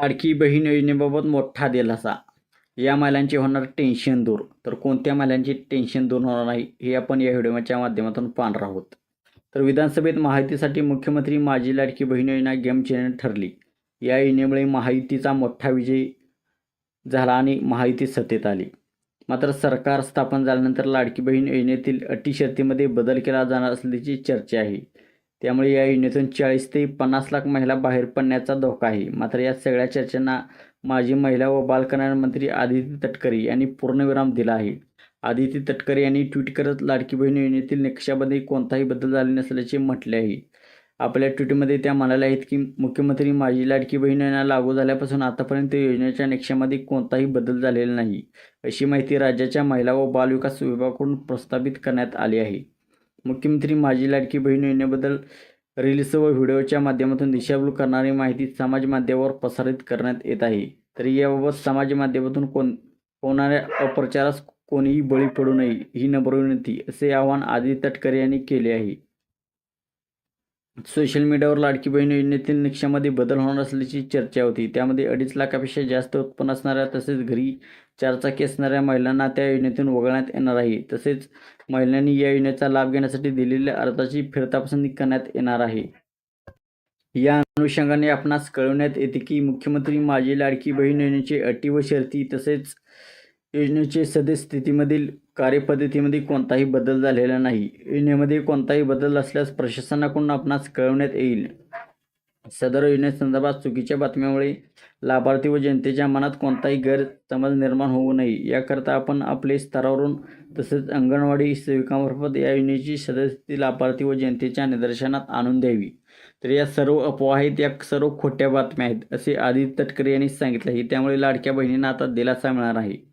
लाडकी बहीण योजनेबाबत मोठा दिलासा. या महिलांचे होणार टेन्शन दूर. तर कोणत्या महिलांची टेन्शन दूर होणार नाही हे आपण या व्हिडिओच्या माध्यमातून पाहणार आहोत. तर विधानसभेत महायुतीसाठी मुख्यमंत्री माझी लाडकी बहीण योजना गेम चेंजर ठरली. या योजनेमुळे महायुतीचा मोठा विजय झाला आणि महायुती सत्तेत आली. मात्र सरकार स्थापन झाल्यानंतर लाडकी बहीण योजनेतील अटी शर्तीमध्ये बदल केला जाणार असल्याची चर्चा आहे. त्यामुळे या योजनेतून चाळीस ते पन्नास लाख महिला बाहेर पडण्याचा धोका आहे. मात्र या सगळ्या चर्चांना माजी महिला व बालकल्याण मंत्री आदिती तटकरे यांनी पूर्णविराम दिला आहे. आदिती तटकरे यांनी ट्विट करत लाडकी बहीण योजनेतील निकषामध्ये कोणताही बदल झाले नसल्याचे म्हटले आहे. आपल्या ट्विटमध्ये त्या म्हणाल्या आहेत की मुख्यमंत्री माझी लाडकी बहीण योजना लागू झाल्यापासून आतापर्यंत योजनेच्या निकषामध्ये कोणताही बदल झालेला नाही अशी माहिती राज्याच्या महिला व बालविकास विभागाकडून प्रस्थापित करण्यात आली आहे. मुख्यमंत्री माझी लाडकी बहीण योजनेबद्दल रील्स व व्हिडिओच्या माध्यमातून दिशाभूल करणारी माहिती समाज माध्यमावर प्रसारित करण्यात येत आहे. तरी याबाबत समाज माध्यमातून कोण होणाऱ्या अप्रचारास कोणीही बळी पडू नये ही नम्र विनंती असे आवाहन आदित्य तटकरे यांनी केले आहे. सोशल मीडियावर लाडकी बहीण योजनेतील निकषामध्ये बदल होणार असल्याची चर्चा होती. त्यामध्ये अडीच लाखापेक्षा जास्त उत्पन्न असणाऱ्या तसेच घरी चारचाकी असणाऱ्या महिलांना त्या योजनेतून वगळण्यात येणार आहे. तसेच महिलांनी या योजनेचा लाभ घेण्यासाठी दिलेल्या अर्जाची फिरतापसंती करण्यात येणार आहे. या अनुषंगाने आपणास कळवण्यात येते की मुख्यमंत्री माझी लाडकी बहीण योजनेचे अटी व शर्ती तसेच योजनेचे सद्यस्थितीमधील कार्यपद्धतीमध्ये कोणताही बदल झालेला नाही. योजनेमध्ये कोणताही बदल असल्यास प्रशासनाकडून आपणास कळवण्यात येईल. सदर योजनेसंदर्भात चुकीच्या बातम्यामुळे लाभार्थी व जनतेच्या मनात कोणताही गैरसमज निर्माण होऊ नये. याकरता आपण आपले स्तरावरून तसेच अंगणवाडी सेविकामार्फत या योजनेची सदस्यती लाभार्थी व जनतेच्या निदर्शनात आणून द्यावी. तर या सर्व अफवा आहेत या सर्व खोट्या बातम्या आहेत असे आदित्य तटकरे यांनी सांगितले आहे. त्यामुळे लाडक्या बहिणींना आता दिलासा मिळणार आहे.